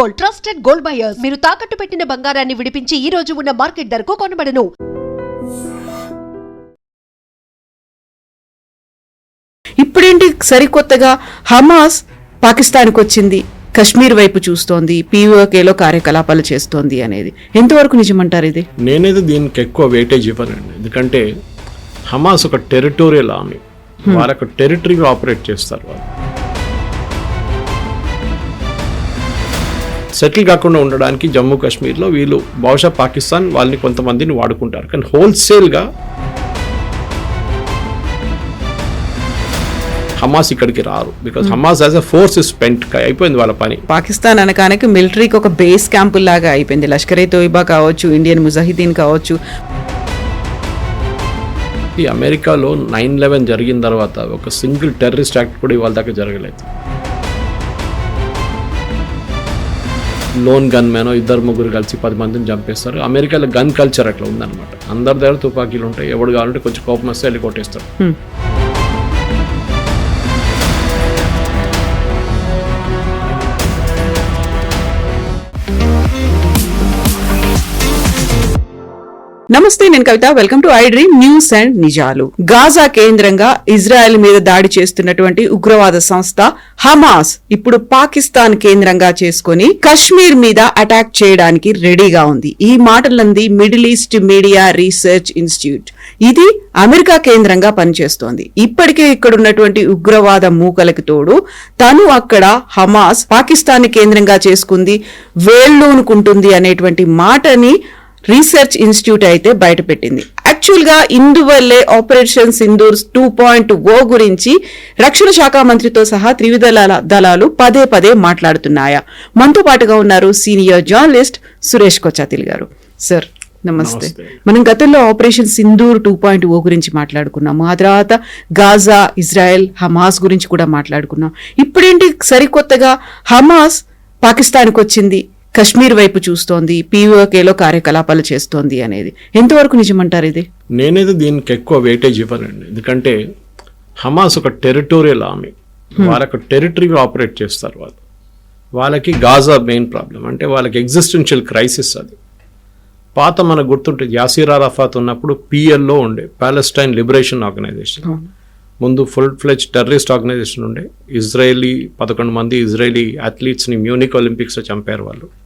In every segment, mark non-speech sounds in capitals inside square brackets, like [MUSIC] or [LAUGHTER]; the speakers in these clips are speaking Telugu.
Gold trusted gold buyers. మీరు తాకట్టు పెట్టిన బంగారాన్ని విడిపించి ఈ రోజు ఉన్న మార్కెట్ ధరకు కొనబడను. ఇప్పుడేంటి సరికొత్తగా హమాస్ పాకిస్తాన్కి వచ్చింది కశ్మీర్ వైపు చూస్తోంది పీఓకేలో కార్యకలాపాలు చేస్తోంది అనేది. ఎంతవరకు నిజమంటారు ఇది? నేనైతే దీనికి ఎక్కువ వెయిటేజ్ ఇవ్వనండి. ఎందుకంటే హమాస్ ఒక టెరిటోరియల్ ఆర్మీ వాళ్ళొక టెరిటరీలో ఆపరేట్ చేస్తారు వాళ్ళు. సెటిల్ కాకుండా ఉండడానికి జమ్మూ కాశ్మీర్లో వీళ్ళు బహుశా పాకిస్తాన్ వాళ్ళని కొంతమందిని వాడుకుంటారు. కానీ హోల్సేల్గా హమాస్ ఇక్కడికి రారు. Because Hamas as a force spent అయిపోయింది వాళ్ళ పని. పాకిస్తాన్ అనకానికి మిలిటరీకి ఒక బేస్ క్యాంపు లాగా అయిపోయింది. లష్కరే తోయిబా కావచ్చు ఇండియన్ ముజాహిదీన్ కావచ్చు. అమెరికాలో నైన్ లెవెన్ జరిగిన తర్వాత ఒక సింగిల్ టెర్రరిస్ట్ యాక్ట్ కూడా ఇవాళ దాకా జరగలేదు. లోన్ గన్ మ్యానో ఇద్దరు ముగ్గురు కలిసి పది మందిని చంపేస్తారు. అమెరికాలో గన్ కల్చర్ అట్లా ఉందన్నమాట. అందరి దగ్గర తుపాకీలు ఉంటాయి. ఎవడు కావాలంటే కొంచెం కోపం వస్తే వెళ్ళి కొట్టేస్తారు. నమస్తే నేను Kavitha. Welcome to I dream news and నిజాలు. గాజా కేంద్రంగా ఇజ్రాయెల్ మీద దాడి చేస్తున్నటువంటి ఉగ్రవాద సంస్థ హమాస్ ఇప్పుడు పాకిస్తాన్ కేంద్రంగా చేసుకొని కశ్మీర్ మీద అటాక్ చేయడానికి రెడీగా ఉంది. ఈ మాటలంది middle east media research institute ఇది అమెరికా కేంద్రంగా పనిచేస్తోంది. ఇప్పటికే ఇక్కడ ఉన్నటువంటి ఉగ్రవాద మూకలకు తోడు తను అక్కడ హమాస్ పాకిస్తాన్ కేంద్రంగా చేసుకుంది వేళ్ళూనుకుంటుంది అనేటువంటి మాటని రీసెర్చ్ ఇన్స్టిట్యూట్ అయితే బయటపెట్టింది. యాక్చువల్గా ఇందువల్లే operation Sindoor two point O గురించి రక్షణ శాఖ మంత్రితో సహా త్రివిధ దళాల- పదే పదే మాట్లాడుతున్నాయా. మనతో పాటుగా ఉన్నారు సీనియర్ జర్నలిస్ట్ సురేష్ కొచ్చాతిల్ గారు. సార్ నమస్తే. నమస్తే. మనం గతంలో operation Sindoor two point O గురించి మాట్లాడుకున్నాము ఆ తర్వాత గాజా ఇజ్రాయెల్ హమాస్ గురించి కూడా మాట్లాడుకున్నాం. ఇప్పుడేంటి సరికొత్తగా హమాస్ పాకిస్తాన్కి వచ్చింది కశ్మీర్ వైపు చూస్తోంది పీఓకేలో కార్యకలాపాలు చేస్తోంది అనేది. ఎంతవరకు నిజమంటారు ఇది? నేనైతే దీనికి ఎక్కువ వెయిటేజ్ ఇవ్వనండి. ఎందుకంటే హమాస్ ఒక టెరిటోరియల్ ఆర్మీ. వాళ్ళొక టెరిటరీలో ఆపరేట్ చేస్తారు వాళ్ళు. వాళ్ళకి గాజా మెయిన్ ప్రాబ్లం అంటే వాళ్ళకి ఎగ్జిస్టెన్షియల్ క్రైసిస్ అది. పాత మనకు గుర్తుంటుంది యాసిర్ అరాఫాత్ ఉన్నప్పుడు పిఎల్లో ఉండే పాలెస్టైన్ లిబరేషన్ ఆర్గనైజేషన్ ముందు ఫుల్ ఫ్లెజ్ టెర్రరిస్ట్ ఆర్గనైజేషన్ ఉండే. ఇజ్రాయలీ పదకొండు మంది ఇజ్రాయలీ అథ్లీట్స్ని మ్యూనిక్ ఒలింపిక్స్లో చంపారు వాళ్ళు.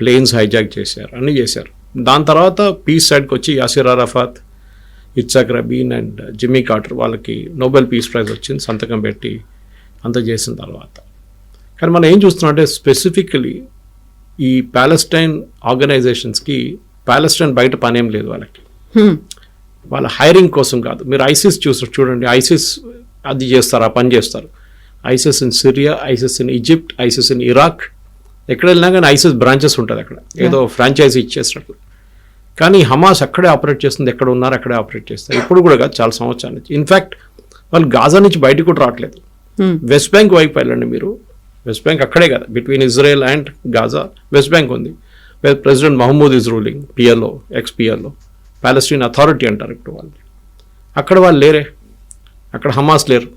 ప్లేన్స్ హైజాక్ చేశారు అన్నీ చేశారు. దాని తర్వాత పీస్ సైడ్కి వచ్చి Yasser Arafat Yitzhak Rabin and Jimmy Carter వాళ్ళకి నోబెల్ పీస్ ప్రైజ్ వచ్చింది సంతకం పెట్టి అంత చేసిన తర్వాత. కానీ మనం ఏం చూస్తున్నాం అంటే స్పెసిఫికలీ ఈ ప్యాలెస్టైన్ ఆర్గనైజేషన్స్కి ప్యాలెస్టైన్ బయట పనేం లేదు వాళ్ళకి. వాళ్ళ హైరింగ్ కోసం కాదు. మీరు ఐసిస్ చూసారు చూడండి ఐసిస్ అది చేస్తారు ఆ పని చేస్తారు. ISIS in Syria ISIS in Egypt ISIS in Iraq ఎక్కడ వెళ్ళినా కానీ ఐసిస్ బ్రాంచెస్ ఉంటుంది అక్కడ. ఏదో ఫ్రాంచైజీ ఇచ్చేసినట్లు కానీ హమాస్ అక్కడే ఆపరేట్ చేస్తుంది ఎక్కడ ఉన్నారు అక్కడే ఆపరేట్ చేస్తారు. ఇప్పుడు కూడా కాదు చాలా సంవత్సరాల నుంచి. ఇన్ఫ్యాక్ట్ వాళ్ళు గాజా నుంచి బయటకు కూడా రావట్లేదు. వెస్ట్ బ్యాంక్ వైపు వెళ్ళండి మీరు. వెస్ట్ బ్యాంక్ అక్కడే కదా. Between Israel and Gaza west bank ఉంది. President Mahmoud is ruling PLO ex PLO Palestine authority అంటారు ఇప్పుడు వాళ్ళు. అక్కడ వాళ్ళు లేరే. అక్కడ హమాస్ లేరు.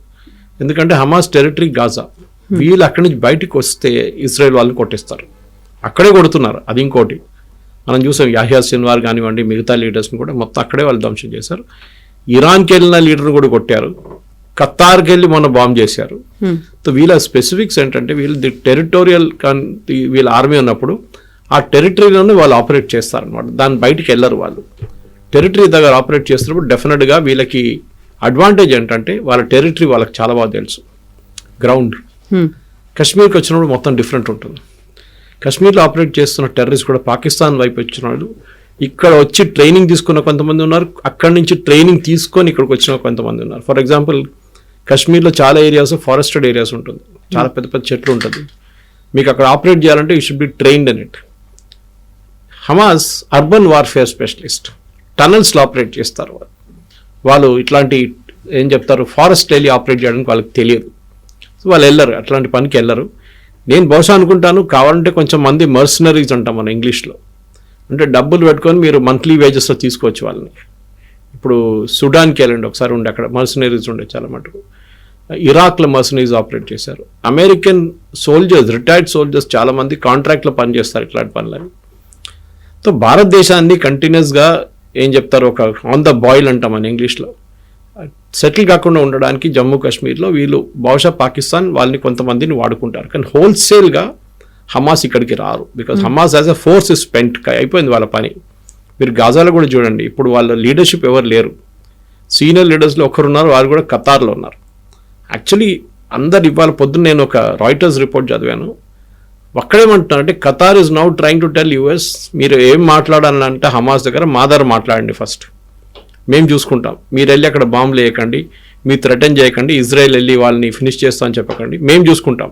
ఎందుకంటే హమాస్ టెరిటరీ గాజా వీళ్ళు అక్కడి నుంచి బయటకు వస్తే ఇజ్రాయెల్ వాళ్ళని కొట్టేస్తారు. అక్కడే కొడుతున్నారు. అది ఇంకోటి. మనం చూసాం యాహియా సిన్వార్ కానివ్వండి మిగతా లీడర్స్ని కూడా మొత్తం అక్కడే వాళ్ళు ధ్వంసం చేశారు. ఇరాన్కి వెళ్ళిన లీడర్ని కూడా కొట్టారు. ఖత్తార్కి వెళ్ళి మొన్న బాంబ్ చేశారు. సో వీళ్ళ స్పెసిఫిక్స్ ఏంటంటే వీళ్ళు ది టెరిటోరియల్ వీళ్ళ ఆర్మీ ఉన్నప్పుడు ఆ టెరిటరీలోనే వాళ్ళు ఆపరేట్ చేస్తారనమాట దాని బయటికి వెళ్ళరు వాళ్ళు. టెరిటరీ దగ్గర ఆపరేట్ చేస్తున్నప్పుడు డెఫినెట్గా వీళ్ళకి అడ్వాంటేజ్ ఏంటంటే వాళ్ళ టెరిటరీ వాళ్ళకి చాలా బాగా తెలుసు. గ్రౌండ్. Hmm. కశ్మీర్కి వచ్చినప్పుడు మొత్తం డిఫరెంట్ ఉంటుంది. కశ్మీర్లో ఆపరేట్ చేస్తున్న టెర్రరిస్ట్ కూడా పాకిస్తాన్ వైపు వచ్చిన వాళ్ళు ఇక్కడ వచ్చి ట్రైనింగ్ తీసుకున్న కొంతమంది ఉన్నారు అక్కడి నుంచి ట్రైనింగ్ తీసుకొని ఇక్కడికి వచ్చిన కొంతమంది ఉన్నారు. ఫర్ ఎగ్జాంపుల్ కశ్మీర్లో చాలా ఏరియాస్ ఫారెస్టెడ్ ఏరియాస్ ఉంటుంది. చాలా పెద్ద పెద్ద చెట్లు ఉంటుంది. మీకు అక్కడ ఆపరేట్ చేయాలంటే you should be trained on it Hamas urban warfare specialist టనల్స్లో operate చేస్తారు వాళ్ళు. వాళ్ళు ఇట్లాంటి ఏం చెప్తారు ఫారెస్ట్ వెళ్ళి ఆపరేట్ చేయడానికి వాళ్ళకి తెలియదు. సో వాళ్ళు వెళ్ళరు. అట్లాంటి పనికి వెళ్ళరు. నేను బహుశా అనుకుంటాను కావాలంటే కొంచెం మంది మర్సనరీస్ అంటాం మనం ఇంగ్లీష్లో. అంటే డబ్బులు పెట్టుకొని మీరు మంత్లీ వేజెస్లో తీసుకోవచ్చు వాళ్ళని. ఇప్పుడు సుడాన్కి వెళ్ళండి ఒకసారి ఉండే అక్కడ. మర్సనరీస్ ఉండే చాలా మటుకు. ఇరాక్లో మర్సనరీస్ ఆపరేట్ చేశారు. అమెరికన్ సోల్జర్స్ రిటైర్డ్ సోల్జర్స్ చాలామంది కాంట్రాక్ట్లో పనిచేస్తారు ఇట్లాంటి పనులని. సో భారతదేశాన్ని కంటిన్యూస్గా ఏం చెప్తారు? ఒక ఆన్ ద బాయిల్ అంటాం మన ఇంగ్లీష్లో. సెటిల్ కాకుండా ఉండడానికి జమ్మూ కాశ్మీర్లో వీళ్ళు బహుశా పాకిస్తాన్ వాళ్ళని కొంతమందిని వాడుకుంటారు. కానీ హోల్సేల్గా హమాస్ ఇక్కడికి రారు. Because Hamas as a force is spent అయిపోయింది వాళ్ళ పని. మీరు గాజాలో కూడా చూడండి ఇప్పుడు వాళ్ళ లీడర్షిప్ ఎవరు లేరు. సీనియర్ లీడర్స్లో ఒకరున్నారు వారు కూడా ఖతార్లో ఉన్నారు. యాక్చువల్లీ అందరు ఇవాళ పొద్దున్న నేను ఒక రాయిటర్స్ రిపోర్ట్ చదివాను. అక్కడేమంటున్నారంటే Qatar is now trying to tell US మీరు ఏం మాట్లాడాలంటే హమాస్ దగ్గర మా దగ్గర మాట్లాడండి ఫస్ట్. మేము చూసుకుంటాం. మీరు వెళ్ళి అక్కడ బాంబులు వేయకండి మీరు థ్రెటన్ చేయకండి. ఇజ్రాయెల్ వెళ్ళి వాళ్ళని ఫినిష్ చేస్తామని చెప్పకండి. మేము చూసుకుంటాం.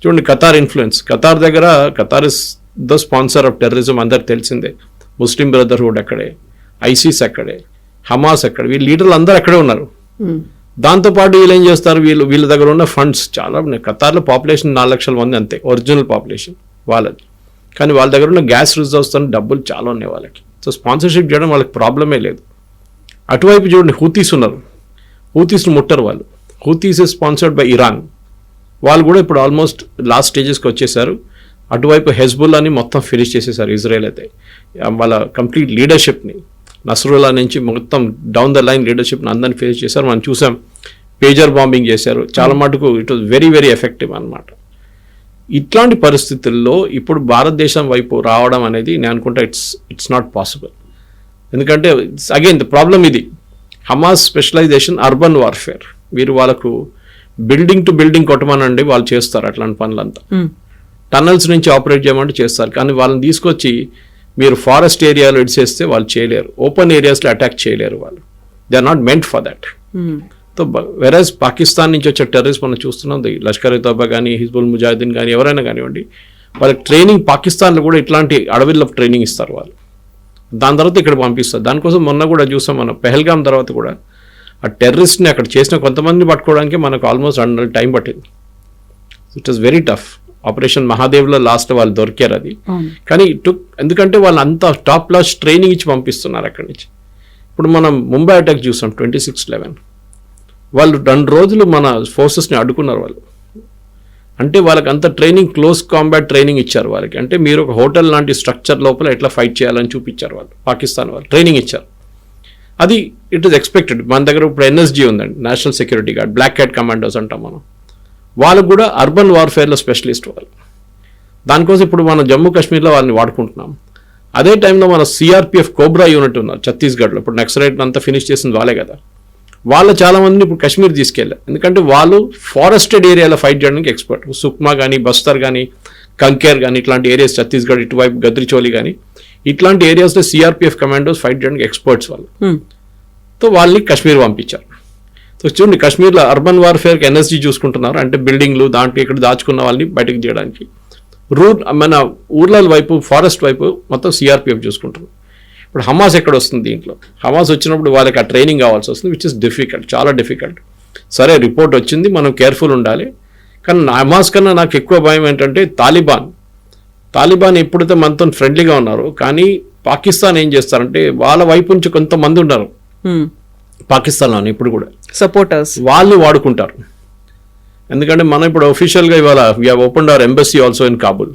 చూడండి ఖతార్ ఇన్ఫ్లుయెన్స్. ఖతార్ దగ్గర Qatar is the sponsor of terrorism అందరికి తెలిసిందే. ముస్లిం బ్రదర్హుడ్ అక్కడే ఐసీస్ అక్కడే హమాస్ అక్కడ. వీళ్ళ లీడర్లు అందరూ అక్కడే ఉన్నారు. దాంతోపాటు వీళ్ళు ఏం చేస్తారు? వీళ్ళు వీళ్ళ దగ్గర ఉన్న ఫండ్స్ చాలా ఉన్నాయి. ఖతార్లో పాపులేషన్ నాలుగు లక్షల మంది అంతే. ఒరిజినల్ పాపులేషన్ వాళ్ళది. కానీ వాళ్ళ దగ్గర ఉన్న గ్యాస్ రిజర్వ్స్ డబ్బులు చాలా ఉన్నాయి వాళ్ళకి. సో స్పాన్సర్షిప్ చేయడం వాళ్ళకి ప్రాబ్లమే లేదు. అటువైపు చూడండి హూతీస్ ఉన్నారు. హూతీస్ని ముట్టరు వాళ్ళు. Houthis is sponsored by Iran వాళ్ళు కూడా ఇప్పుడు ఆల్మోస్ట్ లాస్ట్ స్టేజెస్కి వచ్చేసారు. అటువైపు హెజ్బుల్లాని మొత్తం ఫినిష్ చేసేసారు ఇజ్రాయెల్ అయితే. వాళ్ళ కంప్లీట్ లీడర్షిప్ని నసరుల్లా నుంచి మొత్తం డౌన్ ద లైన్ లీడర్షిప్ని అందరిని ఫేస్ చేశారు. మనం చూసాం పేజర్ బాంబింగ్ చేశారు. చాలా మటుకు it was very very effective అన్నమాట. ఇట్లాంటి పరిస్థితుల్లో ఇప్పుడు భారతదేశం వైపు రావడం అనేది నేను అనుకుంటా ఇట్స్ ఇట్స్ నాట్ పాసిబుల్ ఎందుకంటే అగైన్ ద ప్రాబ్లం ఇది. హమాస్ స్పెషలైజేషన్ అర్బన్ వార్ఫేర్ వీరు వాళ్ళకు బిల్డింగ్ టు బిల్డింగ్ కొట్టమనండి వాళ్ళు చేస్తారు అట్లాంటి పనులంతా. టన్నల్స్ నుంచి ఆపరేట్ చేయమంటే చేస్తారు. కానీ వాళ్ళని తీసుకొచ్చి మీరు ఫారెస్ట్ ఏరియాలో ఇడిచేస్తే వాళ్ళు చేయలేరు. ఓపెన్ ఏరియాస్లో అటాక్ చేయలేరు వాళ్ళు. They are not meant for that so versus Pakistan నుంచి వచ్చే టెర్రరిస్ట్ మనం చూస్తున్నాం లష్కర్ ఇ తోబా కానీ హిజ్బుల్ ముజాహిద్దీన్ కానీ ఎవరైనా కానివ్వండి వాళ్ళకి ట్రైనింగ్ పాకిస్తాన్లో కూడా ఇట్లాంటి అడవిలో ట్రైనింగ్ ఇస్తారు వాళ్ళు. దాని తర్వాత ఇక్కడ పంపిస్తారు. దానికోసం మొన్న కూడా చూసాం మనం పెహల్గాం తర్వాత కూడా. ఆ టెర్రరిస్ట్ని అక్కడ చేసిన కొంతమందిని పట్టుకోవడానికి మనకు ఆల్మోస్ట్ హండ్రెడ్ టైం పట్టింది. It was very tough operation మహాదేవ్లో last వాళ్ళు దొరికారు అది. కానీ టు ఎందుకంటే వాళ్ళు అంత టాప్ క్లాస్ ట్రైనింగ్ ఇచ్చి పంపిస్తున్నారు అక్కడి నుంచి. ఇప్పుడు మనం ముంబై అటాక్ చూసాం ట్వంటీ సిక్స్ లెవెన్ వాళ్ళు రెండు రోజులు మన ఫోర్సెస్ని అడ్డుకున్నారు వాళ్ళు. అంటే వాళ్ళకి అంత ట్రైనింగ్ క్లోజ్ కాంబాట్ ట్రైనింగ్ ఇచ్చారు వాళ్ళకి. అంటే మీరు ఒక హోటల్ లాంటి స్ట్రక్చర్ లోపల ఎట్లా ఫైట్ చేయాలని చూపించారు వాళ్ళు పాకిస్తాన్ వాళ్ళు. ట్రైనింగ్ ఇచ్చారు. అది ఇట్ ఇస్ ఎక్స్పెక్టెడ్ మన దగ్గర ఇప్పుడు ఎన్ఎస్జీ ఉందండి national security guard black cat commandos అంటాం మనం. వాళ్ళకు కూడా అర్బన్ వార్ఫేర్లో స్పెషలిస్ట్ వాళ్ళు. దానికోసం ఇప్పుడు మనం జమ్మూ కాశ్మీర్లో వాళ్ళని వాడుకుంటున్నాం. అదే టైంలో మన సిఆర్పిఎఫ్ కోబ్రా యూనిట్ ఉన్నారు ఛత్తీస్గఢ్లో. ఇప్పుడు నెక్స్ట్ రైట్ అంతా ఫినిష్ చేసింది వాళ్ళే కదా. వాళ్ళ చాలా మందిని ఇప్పుడు కాశ్మీర్ తీసుకెళ్ళారు. ఎందుకంటే వాళ్ళు ఫారెస్టెడ్ ఏరియాలో ఫైట్ చేయడానికి ఎక్స్పర్ట్. సుక్మా కానీ బస్తర్ కానీ కంకేర్ కానీ ఇట్లాంటి ఏరియాస్ ఛత్తీస్గఢ్ ఇటువైపు గద్రిచోలి కానీ ఇట్లాంటి ఏరియాస్లో సిఆర్పిఎఫ్ కమాండోస్ ఫైట్ చేయడానికి ఎక్స్పర్ట్స్ వాళ్ళు. సో వాళ్ళని కాశ్మీర్ పంపించారు. సో చూడండి కాశ్మీర్లో అర్బన్ వార్ఫేర్కి ఎన్ఎస్జీ చూసుకుంటున్నారు. అంటే బిల్డింగ్లు దాంట్లో ఇక్కడ దాచుకున్న వాళ్ళని బయటకు తీయడానికి. రూర్ మన ఊర్ల వైపు ఫారెస్ట్ వైపు మొత్తం సిఆర్పిఎఫ్ చూసుకుంటున్నారు. ఇప్పుడు హమాస్ ఎక్కడ వస్తుంది దీంట్లో? హమాస్ వచ్చినప్పుడు వాళ్ళకి ఆ ట్రైనింగ్ కావాల్సి వస్తుంది విచ్ ఇస్ డిఫికల్ట్ చాలా డిఫికల్ట్ సరే రిపోర్ట్ వచ్చింది మనం కేర్ఫుల్ ఉండాలి. కానీ హమాస్ కన్నా నాకు ఎక్కువ భయం ఏంటంటే తాలిబాన్. తాలిబాన్ ఎప్పుడైతే మనతో ఫ్రెండ్లీగా ఉన్నారు కానీ పాకిస్తాన్ ఏం చేస్తారంటే వాళ్ళ వైపు నుంచి కొంతమంది ఉన్నారు. పాకిస్తాన్లో ఇప్పుడు కూడా. సపోర్టర్స్ వాళ్ళు వాడుకుంటారు. ఎందుకంటే మనం ఇప్పుడు ఒఫీషియల్గా ఇవాళ we have open our embassy also in Kabul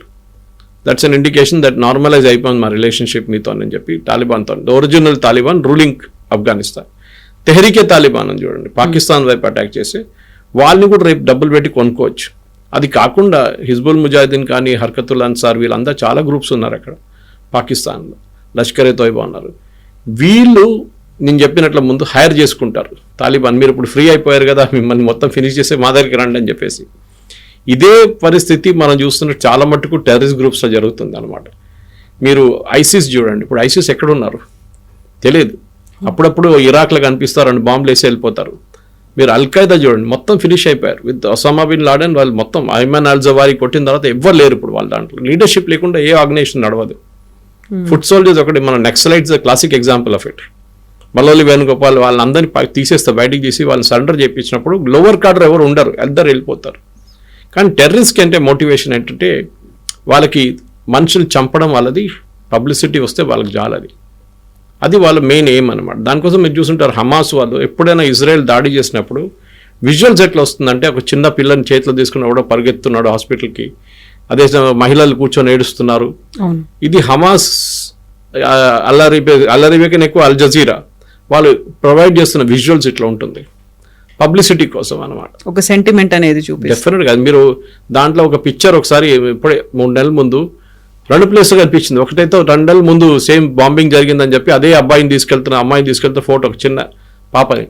that's an indication that normalise అయిపోయింది మా రిలేషన్షిప్ మీతో అని చెప్పి తాలిబాన్తో original Taliban ruling Afghanistan Tehreek e Taliban అని చూడండి. పాకిస్తాన్ వైపు అటాక్ చేసి వాళ్ళని కూడా రేపు డబ్బులు పెట్టి కొనుక్కోవచ్చు. అది కాకుండా హిజ్బుల్ ముజాహిదీన్ కానీ హర్కతుల్ అన్సార్ వీళ్ళంతా చాలా గ్రూప్స్ ఉన్నారు అక్కడ పాకిస్తాన్లో. లష్కరే తోయిబా ఉన్నారు. వీళ్ళు నేను చెప్పినట్లు ముందు హైర్ చేసుకుంటారు. తాలిబాన్ మీరు ఇప్పుడు ఫ్రీ అయిపోయారు కదా మిమ్మల్ని మొత్తం ఫినిష్ చేసే మా దగ్గరికి రండి అని చెప్పేసి. ఇదే పరిస్థితి మనం చూస్తున్న చాలా మట్టుకు టెర్రరిస్ట్ గ్రూప్స్లో జరుగుతుంది అనమాట మీరు ఐసిస్ చూడండి ఇప్పుడు ఐసిస్ ఎక్కడున్నారు? తెలియదు అప్పుడప్పుడు ఇరాక్లో కనిపిస్తారండి బాంబులు వేసి వెళ్ళిపోతారు. మీరు అల్ఖైదా చూడండి మొత్తం ఫినిష్ అయిపోయారు. విత్ ఒసామా బిన్ లాడెన్ వాళ్ళు మొత్తం ఐమాన్ అల్ జవారీ కొట్టిన తర్వాత ఎవ్వరు లేరు ఇప్పుడు వాళ్ళ దాంట్లో. లీడర్షిప్ లేకుండా ఏ ఆర్గనైజేషన్ నడవదు. ఫుడ్ సోల్జర్స్ ఒకటి మన Naxalites classic example of it Malloli Venugopal వాళ్ళందరినీ తీసేస్తారు బయటికి తీసి వాళ్ళని సరెండర్ చేయించినప్పుడు లోవర్ కార్డర్ ఎవరు ఉండరు అందరు వెళ్ళిపోతారు. కానీ టెర్రరిస్ట్కి అంటే మోటివేషన్ ఏంటంటే వాళ్ళకి మనుషులు చంపడం వాళ్ళది పబ్లిసిటీ వస్తే వాళ్ళకి జాలది. అది వాళ్ళ మెయిన్ ఎయిమ్ అనమాట దానికోసం మీరు చూసుంటారు హమాస్ వాళ్ళు ఎప్పుడైనా ఇజ్రాయెల్ దాడి చేసినప్పుడు విజువల్స్ ఎట్లా వస్తుందంటే ఒక చిన్న పిల్లని చేతిలో తీసుకుని ఎవడో పరిగెత్తున్నాడు హాస్పిటల్కి అదే మహిళలు కూర్చొని ఏడుస్తున్నారు. ఇది హమాస్ అల్లరిబే అల్లరిబే కన్నా ఎక్కువ అల్ జజీరా. వాళ్ళు ప్రొవైడ్ చేస్తున్న విజువల్స్ ఇట్లా ఉంటుంది. పబ్లిసిటీ కోసం అన్నమాట. ఒక సెంటిమెంట్ అనేది చూపిస్తుంది. డెఫినెట్గా మీరు దాంట్లో ఒక పిక్చర్ ఒకసారి ఇప్పుడే మూడు నెలల ముందు రెండు ప్లేస్ కనిపించింది. ఒకటైతే రెండు నెలల ముందు సేమ్ బాంబింగ్ జరిగిందని చెప్పి అదే అబ్బాయిని తీసుకెళ్తున్న అమ్మాయిని తీసుకెళ్తున్న ఫోటో ఒక చిన్న పాపని.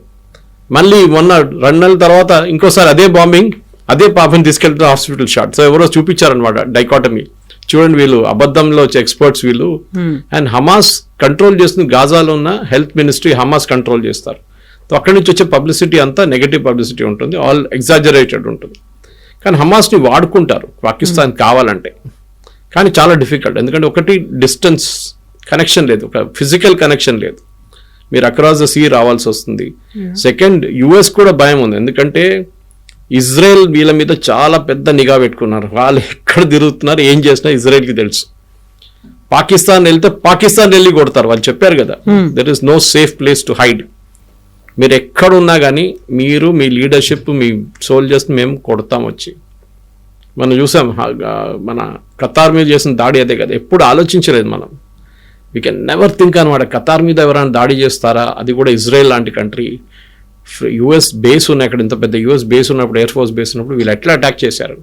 మళ్ళీ మొన్న రెండు నెలల తర్వాత ఇంకోసారి అదే బాంబింగ్ అదే పాపని తీసుకెళ్తున్న హాస్పిటల్ షాట్ సో ఎవరో చూపించారనమాట డైకాటమీ చూడండి వీళ్ళు అబద్ధంలో వచ్చే ఎక్స్పర్ట్స్ వీళ్ళు. అండ్ హమాస్ కంట్రోల్ చేస్తుంది. గాజాలో ఉన్న హెల్త్ మినిస్ట్రీ హమాస్ కంట్రోల్ చేస్తారు. అక్కడి నుంచి వచ్చే పబ్లిసిటీ అంతా నెగటివ్ పబ్లిసిటీ ఉంటుంది. ఆల్ ఎగ్జాజరేటెడ్ ఉంటుంది. కానీ హమాస్ని వాడుకుంటారు. పాకిస్తాన్ కావాలంటే. కానీ చాలా డిఫికల్ట్. ఎందుకంటే ఒకటి డిస్టెన్స్ కనెక్షన్ లేదు. ఒక ఫిజికల్ కనెక్షన్ లేదు. మీరు అక్రాస్ ద సీ రావాల్సి వస్తుంది. సెకండ్ యుఎస్ కూడా భయం ఉంది. ఎందుకంటే ఇజ్రాయెల్ వీళ్ళ మీద చాలా పెద్ద నిఘా పెట్టుకున్నారు. వాళ్ళు ఎక్కడ తిరుగుతున్నారు ఏం చేసినా ఇజ్రాయెల్కి తెలుసు. పాకిస్తాన్ వెళ్తే పాకిస్తాన్ వెళ్ళి కొడతారు. వాళ్ళు చెప్పారు కదా. There is no safe place to hide మీరు ఎక్కడున్నా కానీ మీరు మీ లీడర్షిప్ మీ సోల్జర్స్ మేము కొడతాం వచ్చి. మనం చూసాం మన కతార్ మీద చేసిన దాడి అదే కదా. ఎప్పుడు ఆలోచించలేదు మనం. వీ కెన్ నెవర్ థింక్ అనమాట కతార్ మీద ఎవరైనా దాడి చేస్తారా? అది కూడా ఇజ్రాయెల్ లాంటి కంట్రీ యుఎస్ బేస్ ఉన్న అక్కడ ఇంత పెద్ద యుఎస్ బేస్ ఉన్నప్పుడు ఎయిర్ ఫోర్స్ బేస్ ఉన్నప్పుడు వీళ్ళు ఎట్లా అటాక్ చేశారు?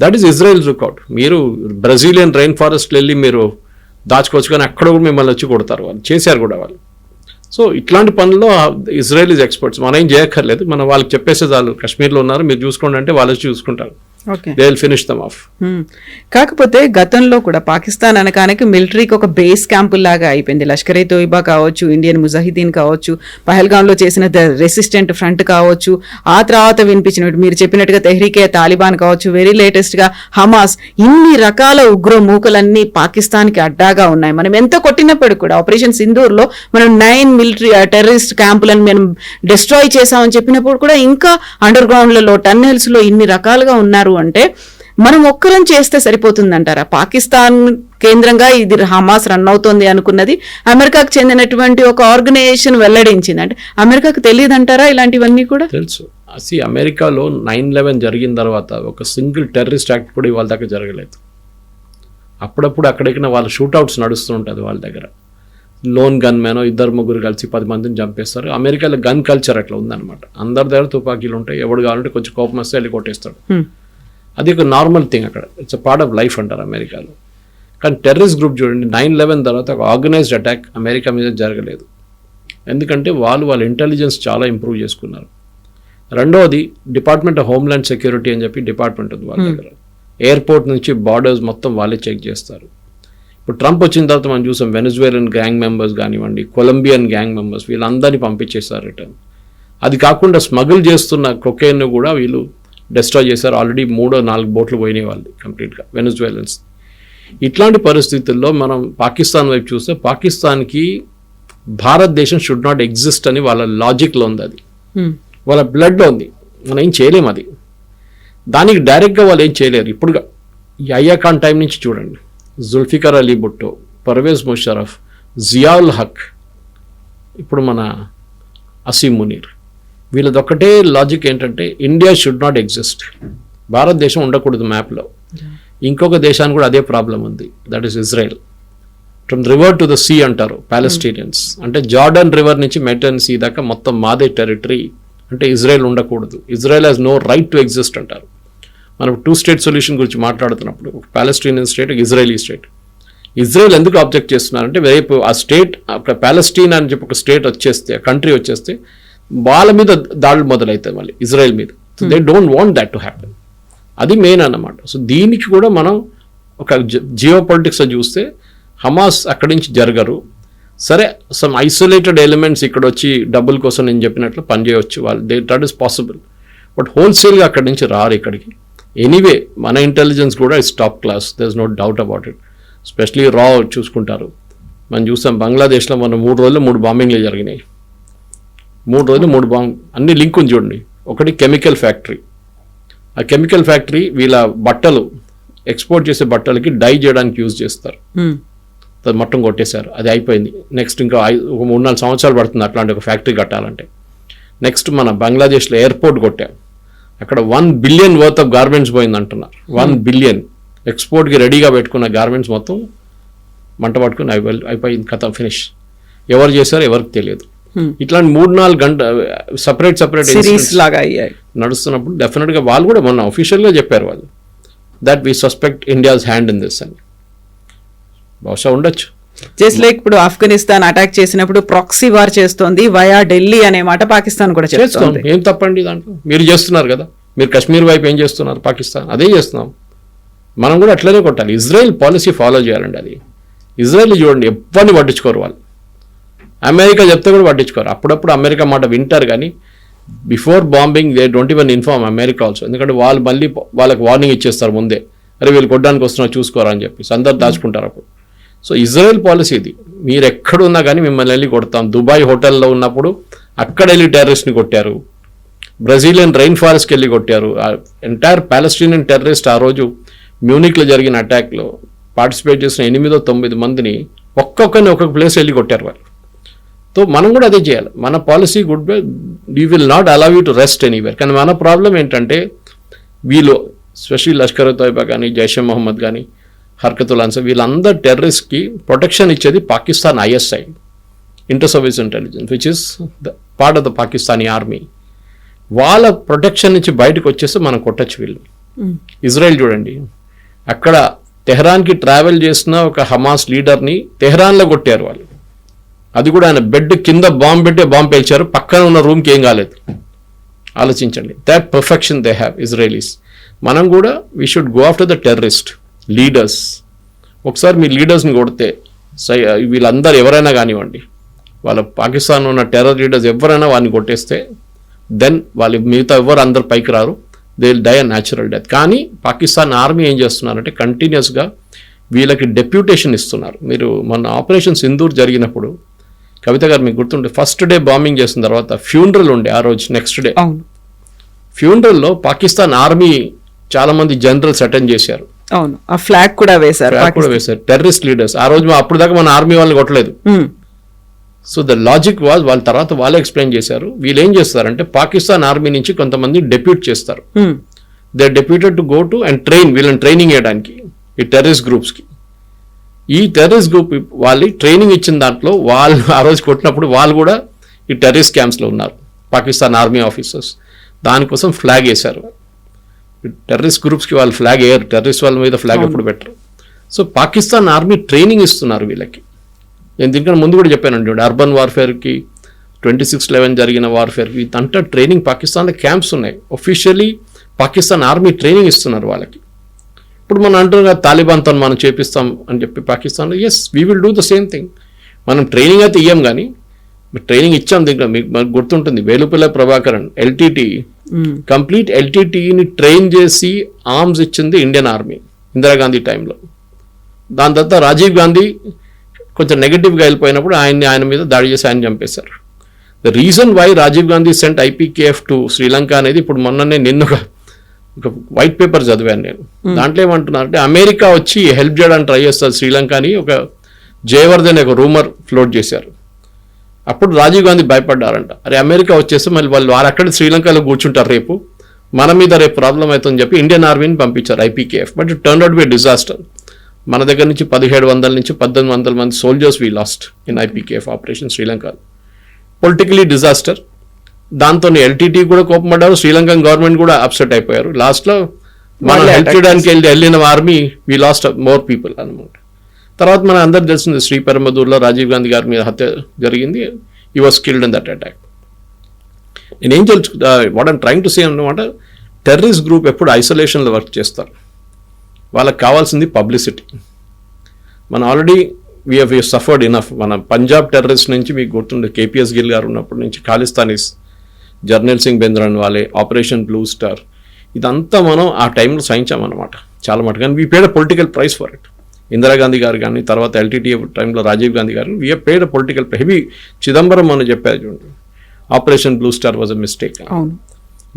దట్ ఈస్ ఇజ్రాయెల్ లుక్అవుట్ మీరు బ్రెజిలియన్ రైన్ ఫారెస్ట్లు వెళ్ళి మీరు దాచుకోవచ్చు కానీ అక్కడ కూడా మిమ్మల్ని వచ్చి కొడతారు. వాళ్ళు చేశారు కూడా వాళ్ళు. సో ఇట్లాంటి పనుల్లో ఇజ్రాయెల్ ఇస్ ఎక్స్పర్ట్స్ మనం ఏం చేయక్కర్లేదు. మనం వాళ్ళకి చెప్పేసే చాలు. కాశ్మీర్లో ఉన్నారు మీరు చూసుకోండి అంటే వాళ్ళు చూసుకుంటారు. They will finish them off Hmm. కాకపోతే గతంలో కూడా పాకిస్తాన్ అనకానికి మిలిటరీకి ఒక బేస్ క్యాంపు లాగా అయిపోయింది. లష్కర్ ఏ తోయిబా కావచ్చు ఇండియన్ ముజాహిదీన్ కావచ్చు పహల్గాంలో చేసిన ద రెసిస్టెంట్ ఫ్రంట్ కావచ్చు ఆ తర్వాత వినిపించినట్టు మీరు చెప్పినట్టుగా తెహ్రీకే తాలిబాన్ కావచ్చు వెరీ లేటెస్ట్గా హమాస్ ఇన్ని రకాల ఉగ్ర మూకలన్నీ పాకిస్తాన్కి అడ్డాగా ఉన్నాయి. మనం ఎంత కొట్టినప్పటికీ కూడా ఆపరేషన్ సింధూర్లో మనం నైన్ మిలిటరీ టెర్రరిస్ట్ క్యాంపులను మనం డిస్ట్రాయ్ చేసామని చెప్పినప్పుడు కూడా ఇంకా అండర్ గ్రౌండ్లలో టన్నెల్స్లో ఇన్ని రకాలుగా ఉన్నారు అంటే మనం ఒక్కరం చేస్తే సరిపోతుందంటారా? పాకిస్తాన్ కేంద్రంగా ఇది హమాస్ రన్ అవుతోంది అనుకున్నది అమెరికాకు చెందినటువంటి ఒక ఆర్గనైజేషన్ వెల్లడించింది. అంటే అమెరికాకు తెలియదంటారా ఇలాంటివన్నీ కూడా? తెలుసు. అసి అమెరికాలో నైన్ లెవెన్ జరిగిన తర్వాత ఒక సింగిల్ టెర్రరిస్ట్ యాక్ట్ కూడా ఇవాళ దాకా జరగలేదు. అప్పుడప్పుడు అక్కడెక్కడ వాళ్ళ షూట్అవుట్స్ నడుస్తూ ఉంటుంది వాళ్ళ దగ్గర. లోన్ గన్ మ్యానో ఇద్దరు ముగ్గురు కలిసి పది మందిని చంపేస్తారు. అమెరికాలో గన్ కల్చర్ అట్లా ఉందన్నమాట. అందరి దగ్గర తుపాకీలు ఉంటాయి. ఎవడు కావాలంటే కొంచెం కోపం వస్తే వెళ్ళి కొట్టేస్తాడు. అది ఒక నార్మల్ థింగ్ అక్కడ. It's a part of life అంటారు అమెరికాలో. కానీ టెర్రరిస్ట్ గ్రూప్ చూడండి నైన్ లెవెన్ తర్వాత ఒక ఆర్గనైజ్డ్ అటాక్ అమెరికా మీద జరగలేదు. ఎందుకంటే వాళ్ళు వాళ్ళ ఇంటెలిజెన్స్ చాలా ఇంప్రూవ్ చేసుకున్నారు. రెండవది డిపార్ట్మెంట్ ఆఫ్ హోమ్లాండ్ సెక్యూరిటీ అని చెప్పి డిపార్ట్మెంట్ ఉంది వాళ్ళ దగ్గర. ఎయిర్పోర్ట్ నుంచి బార్డర్స్ మొత్తం వాళ్ళే చెక్ చేస్తారు. ఇప్పుడు ట్రంప్ వచ్చిన తర్వాత మనం చూసాం వెనజువేలన్ గ్యాంగ్ మెంబర్స్ కానివ్వండి కొలంబియన్ గ్యాంగ్ మెంబర్స్ వీళ్ళందరినీ పంపించేస్తారు రిటర్న్. అది కాకుండా స్మగుల్ చేస్తున్న కొకేన్ కూడా వీళ్ళు డిస్ట్రాయ్ చేశారు. ఆల్రెడీ మూడో నాలుగు బోట్లు పోయినాయి వాళ్ళు కంప్లీట్గా వెనజువేలన్స్ ఇట్లాంటి పరిస్థితుల్లో మనం పాకిస్తాన్ వైపు చూస్తే పాకిస్తాన్కి భారతదేశం షుడ్ నాట్ ఎగ్జిస్ట్ అని వాళ్ళ లాజిక్లో ఉంది అది. వాళ్ళ బ్లడ్లో ఉంది. మనం ఏం చేయలేము అది. దానికి డైరెక్ట్గా వాళ్ళు ఏం చేయలేరు. ఇప్పుడు ఈ అయ్యా ఖాన్ టైం నుంచి చూడండి. జుల్ఫికర్ అలీ భుట్టో పర్వేజ్ ముషరఫ్ జియావుల్ హక్ ఇప్పుడు మన అసీం మునీర్. వీళ్ళదొక్కటే లాజిక్ ఏంటంటే ఇండియా షుడ్ నాట్ ఎగ్జిస్ట్ భారతదేశం ఉండకూడదు మ్యాప్లో ఇంకొక దేశానికి కూడా అదే ప్రాబ్లం ఉంది. That is Israel from river to the sea అంటారు పాలస్టీనియన్స్ అంటే జార్డన్ రివర్ నుంచి మెటన్ సీ దాకా మొత్తం మాదే టెరిటరీ అంటే ఇజ్రాయెల్ ఉండకూడదు. Israel has no right to exist అంటారు. మనం టూ స్టేట్ సొల్యూషన్ గురించి మాట్లాడుతున్నప్పుడు ఒక పాలస్టీనియన్ స్టేట్ ఒక ఇజ్రాయలీ స్టేట్ ఇజ్రాయెల్ ఎందుకు ఆబ్జెక్ట్ చేస్తున్నారంటే రేపు ఆ స్టేట్ అక్కడ పాలస్టీన్ అని చెప్పి ఒక స్టేట్ వచ్చేస్తే కంట్రీ వచ్చేస్తే వాళ్ళ మీద దాడులు మొదలవుతాయి మళ్ళీ ఇజ్రాయెల్ మీద. They don't want that to happen అది మెయిన్ అన్నమాట. సో దీనికి కూడా మనం ఒక జియో పొలిటిక్స్ చూస్తే హమాస్ అక్కడి నుంచి జరగరు. సరే సమ్ ఐసోలేటెడ్ ఎలిమెంట్స్ ఇక్కడ వచ్చి డబ్బుల కోసం నేను చెప్పినట్లు పనిచేయవచ్చు వాళ్ళు. They that is possible but హోల్సేల్గా అక్కడి నుంచి రారు ఇక్కడికి. ఎనీవే మన ఇంటెలిజెన్స్ కూడా is top class there is no doubt about it specially రా చూసుకుంటారు. మనం చూసాం బంగ్లాదేశ్లో మన మూడు రోజుల్లో మూడు బాంబింగ్లు జరిగినాయి. మూడు రోజులు మూడు బాంబ్ అన్ని లింక్ ఉంది చూడండి. ఒకటి కెమికల్ ఫ్యాక్టరీ ఆ కెమికల్ ఫ్యాక్టరీ వీళ్ళ బట్టలు ఎక్స్పోర్ట్ చేసే బట్టలకి డై చేయడానికి యూజ్ చేస్తారు. మొత్తం కొట్టేశారు. అది అయిపోయింది. నెక్స్ట్ ఇంకా ఒక మూడు నాలుగు సంవత్సరాలు పడుతుంది అట్లాంటి ఒక ఫ్యాక్టరీ కట్టాలంటే. నెక్స్ట్ మన బంగ్లాదేశ్లో ఎయిర్పోర్ట్ కొట్టాం. అక్కడ one billion worth of garments పోయింది అంటున్నారు వన్ బిలియన్ ఎక్స్పోర్ట్కి రెడీగా పెట్టుకున్న గార్మెంట్స్ మొత్తం మంట పట్టుకుని అయిపోయి అయిపోయింది కథ ఫినిష్ ఎవరు చేశారో ఎవరికి తెలియదు. ఇట్లాంటి మూడు నాలుగు గంట సపరేట్ సపరేట్ సిరీస్ లాగా అయ్యాయి. నడుస్తున్నప్పుడు డెఫినెట్గా వాళ్ళు కూడా మొన్న అఫీషియల్గా చెప్పారు వాళ్ళు that we suspect India's hand in this అని. బహుశా ఉండొచ్చు. జస్ట్ లైక్ ఇప్పుడు ఆఫ్ఘనిస్తాన్ అటాక్ చేసినప్పుడు ప్రాక్సీ వార్ చేస్తోంది వయా ఢిల్లీ అనే మాట పాకిస్తాన్ కూడా చేస్తాం చేస్తోంది. ఏం తప్పండి దాంట్లో? మీరు చేస్తున్నారు కదా. మీరు కశ్మీర్ వైపు ఏం చేస్తున్నారు? పాకిస్తాన్ అదే చేస్తున్నాం? మనం కూడా అట్లనే కొట్టాలి. ఇజ్రాయెల్ పాలసీ ఫాలో చేయాలండి అది. ఇజ్రాయెల్ చూడండి ఎవరిని పట్టించుకోరు వాళ్ళు. అమెరికా చెప్తే కూడా పట్టించుకోరు. అప్పుడప్పుడు అమెరికా మాట వింటారు కానీ before bombing they don't even inform America also. ఎందుకంటే వాళ్ళు మళ్ళీ వాళ్ళకి వార్నింగ్ ఇచ్చేస్తారు ముందే. అరే వీళ్ళు కొట్టడానికి వస్తున్నా చూసుకోరా అని చెప్పి. అందరు దాచుకుంటారు అప్పుడు. సో ఇజ్రాయెల్ పాలసీ ఇది. మీరు ఎక్కడున్నా కానీ మిమ్మల్ని వెళ్ళి కొడతాం. దుబాయ్ హోటల్లో ఉన్నప్పుడు అక్కడ వెళ్ళి టెర్రరిస్ట్ని కొట్టారు. బ్రెజిలియన్ రైన్ ఫారెస్ట్కి వెళ్ళి కొట్టారు. ఎంటైర్ పాలస్టీనియన్ టెర్రరిస్ట్ ఆ రోజు మ్యూనిక్లో జరిగిన అటాక్లో పార్టిసిపేట్ చేసిన ఎనిమిదో తొమ్మిది మందిని ఒక్కొక్కరిని ఒక్కొక్క ప్లేస్ వెళ్ళి కొట్టారు వాళ్ళు. సో మనం కూడా అదే చేయాలి. మన policy good bye we will not allow you to rest anywhere కానీ మన ప్రాబ్లం ఏంటంటే వీళ్ళు స్పెషల్లీ లష్కర్ తోయిబా కానీ జైషే మొహమ్మద్ కానీ హర్కతుల్ అన్సర్ వీళ్ళందరు టెర్రరిస్ట్కి ప్రొటెక్షన్ ఇచ్చేది Pakistan ISI inter service intelligence which is the part of the Pakistani army వాళ్ళ ప్రొటెక్షన్ నుంచి బయటకు వచ్చేస్తే మనం కొట్టచ్చు వీళ్ళు ఇజ్రాయెల్ చూడండి. అక్కడ తెహ్రాన్కి ట్రావెల్ చేసిన ఒక హమాస్ లీడర్ని తెహ్రాన్లో కొట్టారు వాళ్ళు. అది కూడా ఆయన బెడ్ కింద బాంబు పెట్టే బాంబు పేల్చారు. పక్కన ఉన్న రూమ్కి ఏం కాలేదు. ఆలోచించండి. That perfection they have Israelis మనం కూడా we should go after the terrorist leaders ఒకసారి మీ లీడర్స్ని కొడితే సై వీళ్ళందరూ ఎవరైనా కానివ్వండి వాళ్ళ పాకిస్తాన్ ఉన్న టెర్రర్ లీడర్స్ ఎవరైనా వాడిని కొట్టేస్తే దెన్ వాళ్ళు మిగతా ఎవరు అందరు పైకి రారు. They will die a natural death కానీ పాకిస్తాన్ ఆర్మీ ఏం చేస్తున్నారంటే కంటిన్యూస్గా వీళ్ళకి డెప్యూటేషన్ ఇస్తున్నారు. మీరు మొన్న ఆపరేషన్ సింధూర్ జరిగినప్పుడు కవిత గారు మీకు గుర్తుంటే ఫస్ట్ డే బాంబింగ్ చేసిన తర్వాత ఫ్యూనరల్ ఉండే ఆ రోజు నెక్స్ట్ డే అవును. ఫ్యూనరల్లో పాకిస్తాన్ ఆర్మీ చాలా మంది జనరల్స్ అటెండ్ చేశారు. అవును. ఆ ఫ్లాగ్ కూడా వేశారు Flag కూడా వేశారు. టెర్రరిస్ట్ లీడర్స్ ఆ రోజు అప్పుడు దాకా మన ఆర్మీ వాళ్ళు కొట్టలేదు. సో ద లాజిక్ వాజ్ వాళ్ళ తర్వాత వాళ్ళే ఎక్స్ప్లెయిన్ చేశారు. వీళ్ళు ఏం చేస్తారంటే పాకిస్తాన్ ఆర్మీ నుంచి కొంతమంది డెప్యూట్ చేస్తారు. They deputed to go to and train వీళ్ళని ట్రైనింగ్ చేయడానికి ఈ టెర్రరిస్ట్ గ్రూప్స్కి ఈ టెర్రరిస్ట్ గ్రూప్ వాళ్ళు ట్రైనింగ్ ఇచ్చిన దాంట్లో వాళ్ళు ఆ రోజు కొట్టినప్పుడు వాళ్ళు కూడా ఈ టెర్రరిస్ట్ క్యాంప్స్లో ఉన్నారు పాకిస్తాన్ ఆర్మీ ఆఫీసర్స్. దానికోసం ఫ్లాగ్ వేశారు. టెర్రరిస్ట్ గ్రూప్స్కి వాళ్ళు ఫ్లాగ్ వేయరు టెర్రరిస్ట్ వాళ్ళ మీద ఫ్లాగ్ ఎప్పుడు పెట్టరు. సో పాకిస్తాన్ ఆర్మీ ట్రైనింగ్ ఇస్తున్నారు వీళ్ళకి. నేను దీనికన్నా ముందు కూడా చెప్పానండి అర్బన్ వార్ఫేర్కి ట్వంటీ సిక్స్ లెవెన్ జరిగిన వార్ఫేర్కి ఇదంతా ట్రైనింగ్ పాకిస్తాన్లో క్యాంప్స్ ఉన్నాయి. ఒఫిషియలీ పాకిస్తాన్ ఆర్మీ ట్రైనింగ్ ఇస్తున్నారు వాళ్ళకి. ఇప్పుడు మనం అంటున్నాం కదా తాలిబాన్తో మనం చేపిస్తాం అని చెప్పి పాకిస్తాన్లో yes we will do the same thing మనం ట్రైనింగ్ అయితే ఇయ్యం కానీ ట్రైనింగ్ ఇచ్చాం దీంట్లో మీకు మనకు గుర్తుంటుంది వేలుపల్ల ప్రభాకరన్ ఎల్టీటీ కంప్లీట్ ఎల్టీటీని ట్రైన్ చేసి ఆర్మ్స్ ఇచ్చింది ఇండియన్ ఆర్మీ ఇందిరాగాంధీ టైంలో దాని తర్వాత రాజీవ్ గాంధీ కొంచెం నెగిటివ్గా వెళ్ళిపోయినప్పుడు ఆయన్ని ఆయన మీద దాడి చేసి ఆయన చంపేశారు. The reason why Rajiv Gandhi sent IPKF to Sri Lanka అనేది ఇప్పుడు మొన్ననే నిన్న ఒక వైట్ పేపర్ చదివాను నేను. దాంట్లో ఏమంటున్నారంటే అమెరికా వచ్చి హెల్ప్ చేయడానికి ట్రై చేస్తారు శ్రీలంక అని ఒక జయవర్ధన్ ఒక రూమర్ ఫ్లోట్ చేశారు. అప్పుడు రాజీవ్ గాంధీ భయపడ్డారంట. అరే అమెరికా వచ్చేస్తే మళ్ళీ వాళ్ళు వారు అక్కడ శ్రీలంకలో కూర్చుంటారు రేపు. మన మీద రేపు ప్రాబ్లం అవుతుందని చెప్పి ఇండియన్ ఆర్మీని పంపించారు IPKF but it turn out be disaster మన దగ్గర నుంచి పదిహేడు వందల నుంచి పద్దెనిమిది వందల మంది soldiers we lost in IPKF operation Sri Lanka. Politically disaster దాంతో ఎల్టీటీ కూడా కోపపడ్డారు శ్రీలంకన్ గవర్నమెంట్ కూడా అప్సెట్ అయిపోయారు. లాస్ట్లో మనం హెల్ప్ చేయడానికి వెళ్ళి వెళ్ళిన army we last more people అనమాట తర్వాత మన అందరు తెలిసింది శ్రీ పెరంబదూర్లో రాజీవ్ గాంధీ గారి మీద హత్య జరిగింది. He was killed in that attack నేనేం తెలుసు what I'm trying to say అన్నమాట టెర్రరిస్ట్ గ్రూప్ ఎప్పుడు ఐసోలేషన్లో వర్క్ చేస్తారు. వాళ్ళకి కావాల్సింది పబ్లిసిటీ మనం already we have suffered enough మన పంజాబ్ టెర్రరిస్ట్ నుంచి మీకు గుర్తుండే కేపీఎస్ గిల్ గారు ఉన్నప్పటి నుంచి ఖాళిస్తానీస్ జర్నల్ సింగ్ బెంద్రన్ వాళ్ళే ఆపరేషన్ బ్లూ స్టార్. ఇదంతా మనం ఆ టైంలో సహించామన్నమాట చాలా మటు కానీ we paid political price for it Indira Gandhi గారు కానీ తర్వాత ఎల్టీటీ టైంలో రాజీవ్ గాంధీ గారు we paid political heavy Chidambaram మనం చెప్పారు చూడండి. Operation blue star was a mistake అవును.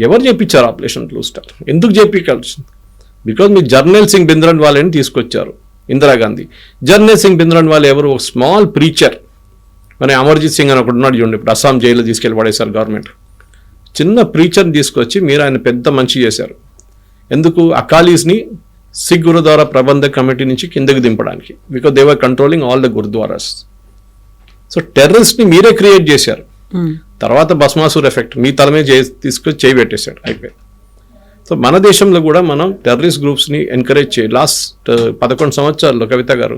ఎవరు చేపించారు ఆపరేషన్ బ్లూ స్టార్? ఎందుకు చేపించాల్సింది? బికాజ్ మీ జర్నల్ సింగ్ బింద్రన్ వాళ్ళని తీసుకొచ్చారు ఇందిరాగాంధీ జర్నల్ సింగ్ బింద్రన్ వాళ్ళు ఎవరు? ఒక స్మాల్ ప్రీచర్ మన అమర్జిత్ సింగ్ అని ఒకటి ఉన్నాడు చూడండి. ఇప్పుడు అస్సాం జైల్లో తీసుకెళ్ళి పడేశారు గవర్నమెంట్ చిన్న ప్రీచర్ని తీసుకొచ్చి మీరు ఆయన పెద్ద మంచి చేశారు. ఎందుకు? అకాలీస్ని సిక్ గురుద్వారా ప్రబంధ కమిటీ నుంచి కిందకి దింపడానికి. Because they were controlling all the gurdwaras so టెర్రరిస్ట్ని మీరే క్రియేట్ చేశారు. తర్వాత భస్మాసుర్ ఎఫెక్ట్ మీ తల మీద చేసి తీసుకొని చేయి పెట్టేశాడు అయిపోయి సో మన దేశంలో కూడా మనం టెర్రరిస్ట్ గ్రూప్స్ని ఎంకరేజ్ చేయి. లాస్ట్ పదకొండు సంవత్సరాల్లో కవిత గారు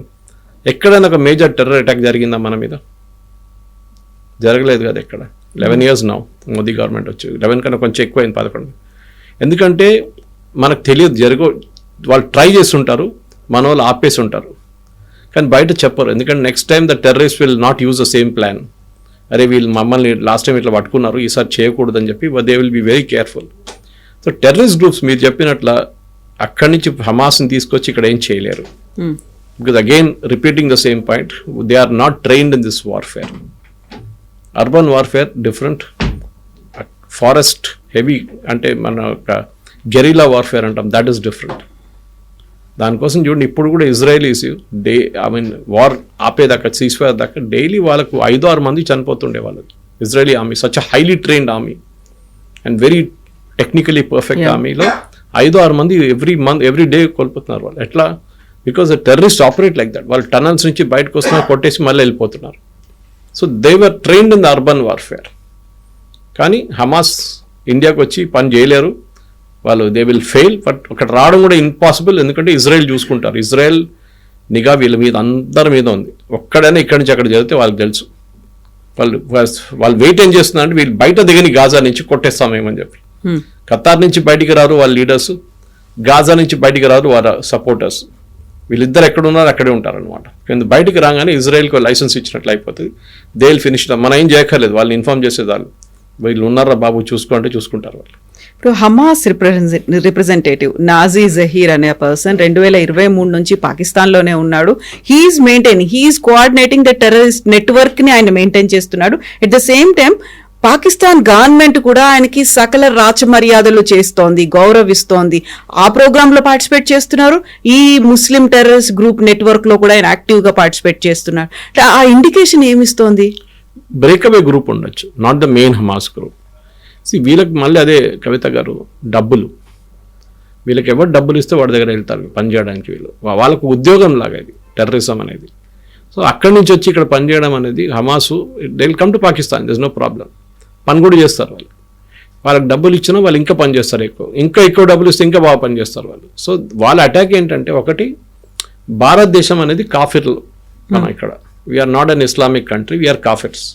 ఎక్కడైనా ఒక మేజర్ టెర్రర్ అటాక్ జరిగిందా మన మీద? జరగలేదు కదా ఎక్కడ? Eleven years now Modi government వచ్చి. లెవెన్ కన్నా కొంచెం ఎక్కువైంది పదకొండు. ఎందుకంటే మనకు తెలియదు జరగ వాళ్ళు ట్రై చేస్తుంటారు మన వాళ్ళు ఆపేసి ఉంటారు కానీ బయట చెప్పరు. ఎందుకంటే next time the terrorist will not use the same plan అరే వీళ్ళు మమ్మల్ని లాస్ట్ టైం ఇట్లా పట్టుకున్నారు ఈసారి చేయకూడదని చెప్పి they will be very careful so terrorist groups మీరు చెప్పినట్ల అక్కడి నుంచి హమాస్ని తీసుకొచ్చి ఇక్కడ ఏం చేయలేరు. Because again repeating the same point they are not trained in this warfare urban warfare different forest heavy అంటే మన గెరిలా వార్ఫేర్ అంటాం. దట్ ఈస్ డిఫరెంట్ దానికోసం చూడండి ఇప్పుడు కూడా Israelis day I mean war ఆపేదాకా ceasefire దాకా డైలీ వాళ్ళకు ఐదు ఆరు మంది చనిపోతుండే వాళ్ళకి. Israeli army such highly trained army and very technically perfect ఆర్మీలో ఐదు ఆరు మంది ఎవ్రీ మంత్ ఎవ్రీ డే కోల్పోతున్నారు వాళ్ళు. ఎట్లా? Because terrorist operate like that వాళ్ళు టనల్స్ నుంచి బయటకు వస్తున్నారు కొట్టేసి మళ్ళీ వెళ్ళిపోతున్నారు. So they were trained in the urban warfare కానీ హమాస్ ఇండియాకి వచ్చి పని చేయలేరు. వాళ్ళు దే విల్ ఫెయిల్ బట్ అక్కడ రావడం కూడా ఇంపాసిబుల్ ఎందుకంటే ఇజ్రాయెల్ చూసుకుంటారు. ఇజ్రాయెల్ నిఘా వీళ్ళ మీద అందరి మీద ఉంది. ఒక్కడైనా ఇక్కడి నుంచి అక్కడ జరిగితే వాళ్ళకి తెలుసు. వాళ్ళు వాళ్ళు వెయిట్ ఏం చేస్తున్నారంటే వీళ్ళు బయట దిగని గాజా నుంచి కొట్టేస్తామేమని చెప్పి. ఖతార్ నుంచి బయటికి రారు వాళ్ళ లీడర్స్ గాజా నుంచి బయటికి రారు వాళ్ళ సపోర్టర్స్ వీళ్ళిద్దరు ఎక్కడ ఉన్నారు అక్కడే ఉంటారు అనమాట కింద బయటికి రాగానే ఇజ్రాయెల్కి లైసెన్స్ ఇచ్చినట్లు అయిపోతుంది. దేల్ ఫినిష్ మనం ఏం చేయక్కర్లేదు వాళ్ళు ఇన్ఫార్మ్ చేసేదాళ్ళు వీళ్ళు ఉన్నారా బాబు? చూసుకుంటే చూసుకుంటారు వాళ్ళు. ఇప్పుడు హమాస్ రిప్రజెంటేటివ్ నాజీ జహీర్ అనే పర్సన్ రెండు వేల ఇరవై మూడు నుంచి పాకిస్తాన్లోనే ఉన్నాడు. He is maintain he is coordinating the terrorist నెట్వర్క్ని ఆయన మెయింటైన్ చేస్తున్నాడు. At the same time Pakistan government కూడా ఆయనకి సకల రాచ మర్యాదలు చేస్తోంది గౌరవిస్తోంది. ఆ ప్రోగ్రాంలో పార్టిసిపేట్ చేస్తున్నారు. ఈ ముస్లిం టెర్రరిస్ట్ గ్రూప్ నెట్వర్క్లో కూడా ఆయన యాక్టివ్గా పార్టిసిపేట్ చేస్తున్నారు. అంటే ఆ ఇండికేషన్ ఏమిస్తోంది? బ్రేక్అవే గ్రూప్ ఉండొచ్చు. Not the main Hamas group C వీళ్ళకి మళ్ళీ అదే కవిత గారు డబ్బులు. వీళ్ళకి ఎవరు డబ్బులు ఇస్తే వాడి దగ్గర వెళ్తారు పని చేయడానికి వీళ్ళు వాళ్ళకు ఉద్యోగం లాగా ఇది టెర్రరిజం అనేది. సో అక్కడి నుంచి వచ్చి ఇక్కడ పనిచేయడం అనేది Hamas del come to Pakistan this no problem పని కూడా చేస్తారు వాళ్ళు. వాళ్ళకి డబ్బులు ఇచ్చినా వాళ్ళు ఇంకా పని చేస్తారు ఎక్కువ. ఇంకా ఎక్కువ డబ్బులు ఇస్తే ఇంకా బాగా పని చేస్తారు వాళ్ళు. సో వాళ్ళ అటాక్ ఏంటంటే ఒకటి భారతదేశం అనేది కాఫిర్లు మనం ఇక్కడ. We are not an Islamic country we are కాఫిర్స్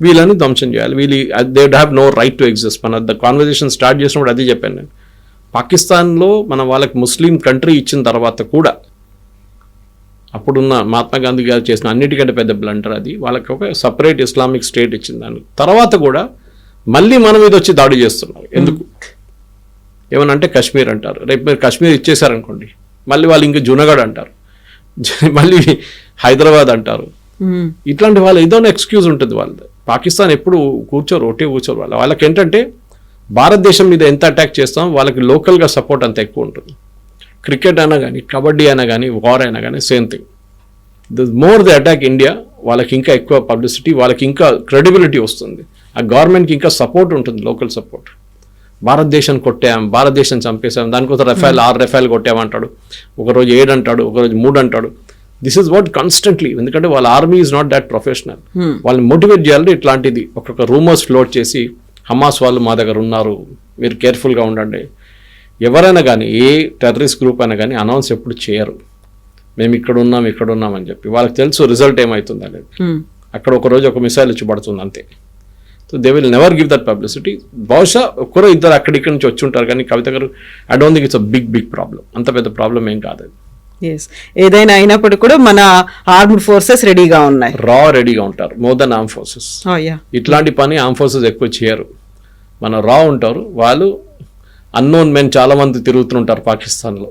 వీళ్ళని ధ్వంసం చేయాలి. వీళ్ళు they have no right to exist మన ద కాన్వర్జేషన్ స్టార్ట్ చేసినప్పుడు అదే చెప్పాను నేను. పాకిస్తాన్లో మనం వాళ్ళకి ముస్లిం కంట్రీ ఇచ్చిన తర్వాత కూడా అప్పుడున్న మహాత్మా గాంధీ గారు చేసిన అన్నిటికంటే పెద్ద బ్లంటర్ అది. వాళ్ళకి ఒక సపరేట్ ఇస్లామిక్ స్టేట్ ఇచ్చింది దాని తర్వాత కూడా మళ్ళీ మన మీద వచ్చి దాడి చేస్తున్నారు. ఎందుకు? ఏమనంటే కశ్మీర్ అంటారు. రేపు మీరు కశ్మీర్ ఇచ్చేసారనుకోండి మళ్ళీ వాళ్ళు ఇంక జునగఢ్ అంటారు. [LAUGHS] మళ్ళీ హైదరాబాద్ అంటారు. ఇట్లాంటి వాళ్ళు ఏదో ఎక్స్క్యూజ్ ఉంటుంది వాళ్ళది. పాకిస్తాన్ ఎప్పుడు కూర్చోరు ఒకటే కూర్చోరు వాళ్ళు. వాళ్ళకి ఏంటంటే భారతదేశం మీద ఎంత అటాక్ చేస్తాం వాళ్ళకి లోకల్గా సపోర్ట్ అంత ఎక్కువ ఉంటుంది. క్రికెట్ అయినా కానీ కబడ్డీ అయినా కానీ వార్ అయినా కానీ same thing. The more the attack India వాళ్ళకి ఇంకా ఎక్కువ పబ్లిసిటీ వాళ్ళకి ఇంకా క్రెడిబిలిటీ వస్తుంది. ఆ గవర్నమెంట్కి ఇంకా సపోర్ట్ ఉంటుంది లోకల్ సపోర్ట్ భారతదేశం కొట్టాం భారతదేశం చంపేశాం దానికోసం రఫేల్ ఆరు రఫేల్ కొట్టామంటాడు. ఒకరోజు ఏడు అంటాడు ఒకరోజు మూడు అంటాడు. దిస్ ఇస్ వాట్ కాన్స్టెంట్లీ ఎందుకంటే వాళ్ళ army is not that professional వాళ్ళని మోటివేట్ చేయాలంటే ఇట్లాంటిది. ఒక్కొక్క రూమర్స్ ఫ్లోట్ చేసి హమాస్ వాళ్ళు మా దగ్గర ఉన్నారు మీరు కేర్ఫుల్గా ఉండండి. ఎవరైనా కానీ ఏ టెర్రరిస్ట్ గ్రూప్ అయినా కానీ అనౌన్స్ ఎప్పుడు చేయరు. మేము ఇక్కడ ఉన్నాం ఇక్కడ ఉన్నాం అని చెప్పి. వాళ్ళకి తెలుసు రిజల్ట్ ఏమవుతుంది అనేది. అక్కడ ఒక రోజు ఒక మిసైల్ వచ్చి పడుతుంది అంతే. So they will never give that publicity బహుశా ఒక్కరో ఇద్దరు అక్కడిక్కడి నుంచి వచ్చి ఉంటారు కానీ కవిత గారు I don't think it's a big big problem అంత పెద్ద ప్రాబ్లం ఏం కాదు అది. ఎస్ ఏదైనా అయినప్పుడు కూడా మన ఆర్మ్డ్ ఫోర్సెస్ రెడీగా ఉన్నాయి. రా రెడీగా ఉంటారు. More than arm forces. ఇట్లాంటి పని ఆర్మ్ ఫోర్సెస్ ఎక్కువ చేయరు. మన రా ఉంటారు. వాళ్ళు అన్నోన్ మెన్ చాలా మంది తిరుగుతుంటారు పాకిస్తాన్లో.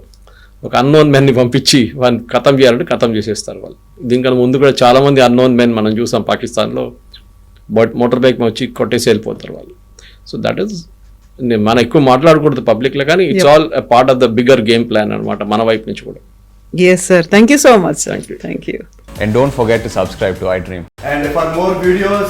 ఒక అన్నోన్ మెన్ని పంపించి వాళ్ళని ఖతం చేయాలంటే ఖతం చేసేస్తారు వాళ్ళు. దీనికన్నా ముందు కూడా చాలా మంది అన్నోన్ మెన్ మనం చూసాం పాకిస్తాన్లో. బట్ మోటార్ బైక్ వచ్చి కొట్టేసి వెళ్ళిపోతారు వాళ్ళు. సో దట్ ఈస్ మనం ఎక్కువ మాట్లాడకూడదు పబ్లిక్లో కానీ it's all part of the bigger game plan అనమాట మన వైపు నుంచి కూడా. Yes sir thank you so much Thank you. Thank you And don't forget to subscribe to iDream. And for more videos,